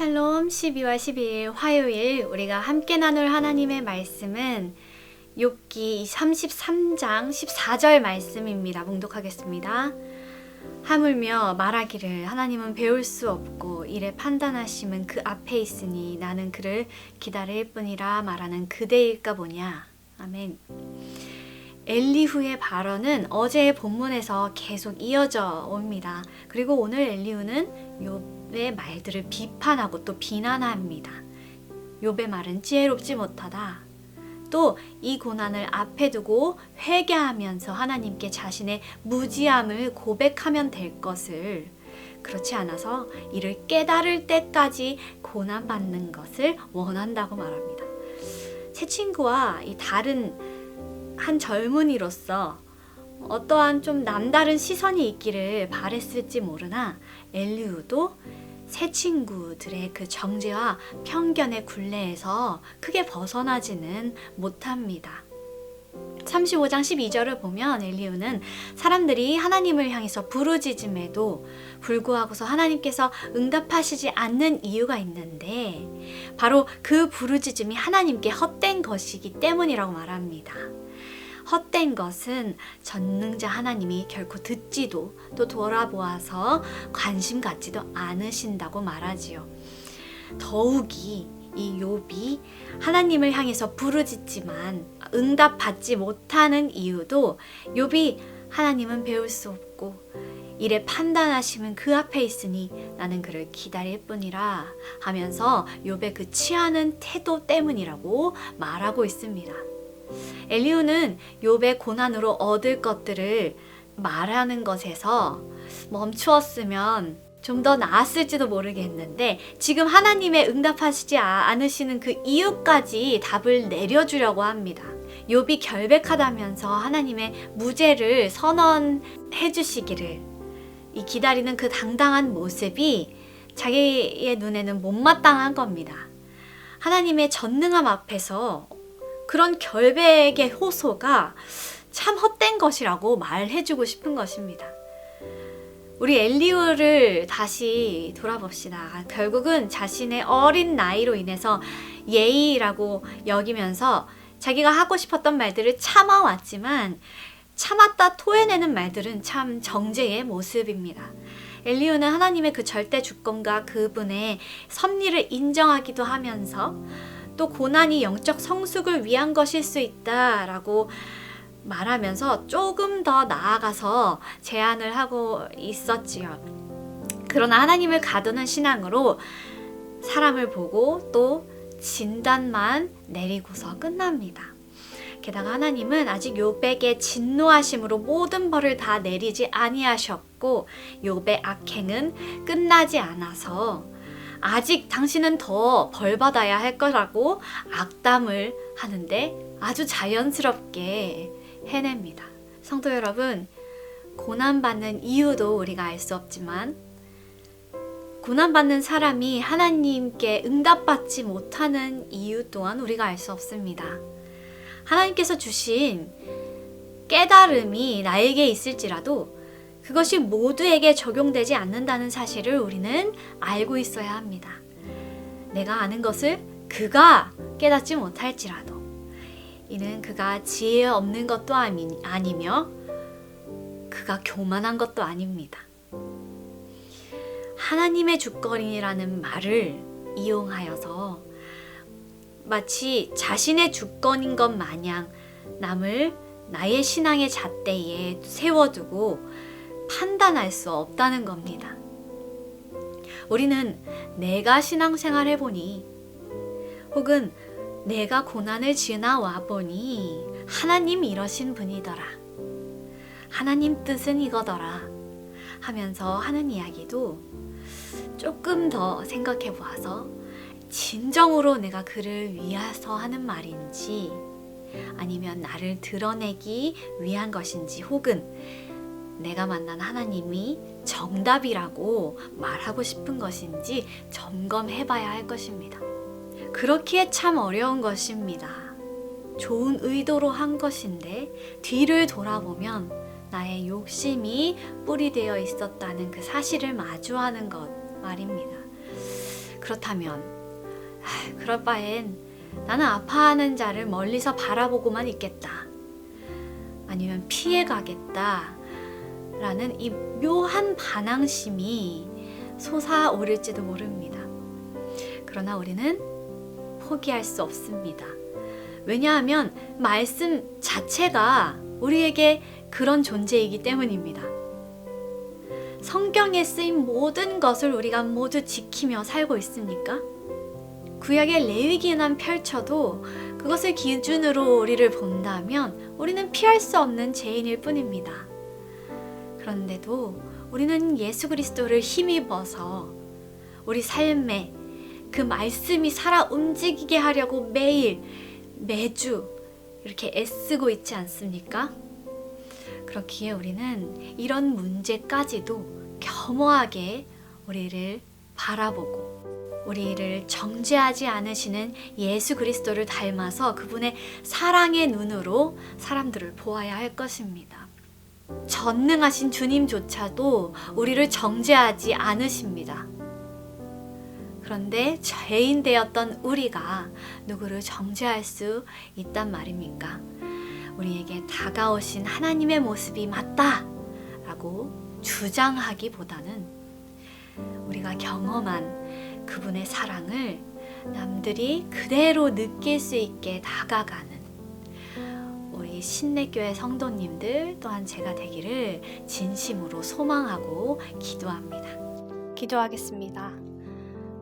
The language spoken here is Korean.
샬롬 12월 12일 화요일 우리가 함께 나눌 하나님의 말씀은 욥기 33장 14절 말씀입니다. 봉독하겠습니다. 하물며 말하기를 하나님은 배울 수 없고 이래 판단하심은 그 앞에 있으니 나는 그를 기다릴 뿐이라 말하는 그대일까 보냐. 아멘. 엘리후의 발언은 어제의 본문에서 계속 이어져 옵니다. 그리고 오늘 엘리후는 욥의 말들을 비판하고 또 비난합니다. 욥의 말은 지혜롭지 못하다. 또 이 고난을 앞에 두고 회개하면서 하나님께 자신의 무지함을 고백하면 될 것을 그렇지 않아서 이를 깨달을 때까지 고난받는 것을 원한다고 말합니다. 새 친구와 이 다른 한 젊은이로서 어떠한 좀 남다른 시선이 있기를 바랬을지 모르나 엘리우도 새 친구들의 그 정죄와 편견의 굴레에서 크게 벗어나지는 못합니다. 35장 12절을 보면 엘리우는 사람들이 하나님을 향해서 부르짖음에도 불구하고서 하나님께서 응답하시지 않는 이유가 있는데 바로 그 부르짖음이 하나님께 헛된 것이기 때문이라고 말합니다. 헛된 것은 전능자 하나님이 결코 듣지도 또 돌아보아서 관심 갖지도 않으신다고 말하지요. 더욱이 이 욥이 하나님을 향해서 부르짖지만 응답받지 못하는 이유도 욥이 하나님은 배울 수 없고 이래 판단하시면 그 앞에 있으니 나는 그를 기다릴 뿐이라 하면서 욥의 그 취하는 태도 때문이라고 말하고 있습니다. 엘리우는 욥의 고난으로 얻을 것들을 말하는 것에서 멈추었으면 좀 더 나았을지도 모르겠는데 지금 하나님의 응답하시지 않으시는 그 이유까지 답을 내려주려고 합니다. 욥이 결백하다면서 하나님의 무죄를 선언해 주시기를 이 기다리는 그 당당한 모습이 자기의 눈에는 못마땅한 겁니다. 하나님의 전능함 앞에서 그런 결백의 호소가 참 헛된 것이라고 말해주고 싶은 것입니다. 우리 엘리우를 다시 돌아봅시다. 결국은 자신의 어린 나이로 인해서 예의라고 여기면서 자기가 하고 싶었던 말들을 참아왔지만 참았다 토해내는 말들은 참 정제의 모습입니다. 엘리우는 하나님의 그 절대 주권과 그분의 섭리를 인정하기도 하면서 또 고난이 영적 성숙을 위한 것일 수 있다라고 말하면서 조금 더 나아가서 제안을 하고 있었지요. 그러나 하나님을 가두는 신앙으로 사람을 보고 또 진단만 내리고서 끝납니다. 게다가 하나님은 아직 욥에게 진노하심으로 모든 벌을 다 내리지 아니하셨고 욥의 악행은 끝나지 않아서 아직 당신은 더 벌 받아야 할 거라고 악담을 하는데 아주 자연스럽게 해냅니다. 성도 여러분, 고난받는 이유도 우리가 알 수 없지만, 고난받는 사람이 하나님께 응답받지 못하는 이유 또한 우리가 알 수 없습니다. 하나님께서 주신 깨달음이 나에게 있을지라도 그것이 모두에게 적용되지 않는다는 사실을 우리는 알고 있어야 합니다. 내가 아는 것을 그가 깨닫지 못할지라도 이는 그가 지혜 없는 것도 아니, 아니며 그가 교만한 것도 아닙니다. 하나님의 주권이라는 말을 이용하여서 마치 자신의 주권인 것 마냥 남을 나의 신앙의 잣대에 세워두고 판단할 수 없다는 겁니다. 우리는 내가 신앙생활 해보니 혹은 내가 고난을 지나와 보니 하나님 이러신 분이더라. 하나님 뜻은 이거더라. 하면서 하는 이야기도 조금 더 생각해 보아서 진정으로 내가 그를 위해서 하는 말인지 아니면 나를 드러내기 위한 것인지 혹은 내가 만난 하나님이 정답이라고 말하고 싶은 것인지 점검해 봐야 할 것입니다. 그렇기에 참 어려운 것입니다. 좋은 의도로 한 것인데 뒤를 돌아보면 나의 욕심이 뿌리되어 있었다는 그 사실을 마주하는 것 말입니다. 그렇다면 아, 그럴 바엔 나는 아파하는 자를 멀리서 바라보고만 있겠다. 아니면 피해 가겠다. 라는 이 묘한 반항심이 솟아오를지도 모릅니다. 그러나 우리는 포기할 수 없습니다. 왜냐하면 말씀 자체가 우리에게 그런 존재이기 때문입니다. 성경에 쓰인 모든 것을 우리가 모두 지키며 살고 있습니까? 구약의 레위기만 펼쳐도 그것을 기준으로 우리를 본다면 우리는 피할 수 없는 죄인일 뿐입니다. 그런데도 우리는 예수 그리스도를 힘입어서 우리 삶에 그 말씀이 살아 움직이게 하려고 매일 매주 이렇게 애쓰고 있지 않습니까? 그렇기에 우리는 이런 문제까지도 겸허하게 우리를 바라보고 우리를 정죄하지 않으시는 예수 그리스도를 닮아서 그분의 사랑의 눈으로 사람들을 보아야 할 것입니다. 전능하신 주님조차도 우리를 정죄하지 않으십니다. 그런데 죄인 되었던 우리가 누구를 정죄할 수 있단 말입니까? 우리에게 다가오신 하나님의 모습이 맞다! 라고 주장하기보다는 우리가 경험한 그분의 사랑을 남들이 그대로 느낄 수 있게 다가가는 우리 신내교회 성도님들 또한 제가 되기를 진심으로 소망하고 기도합니다. 기도하겠습니다.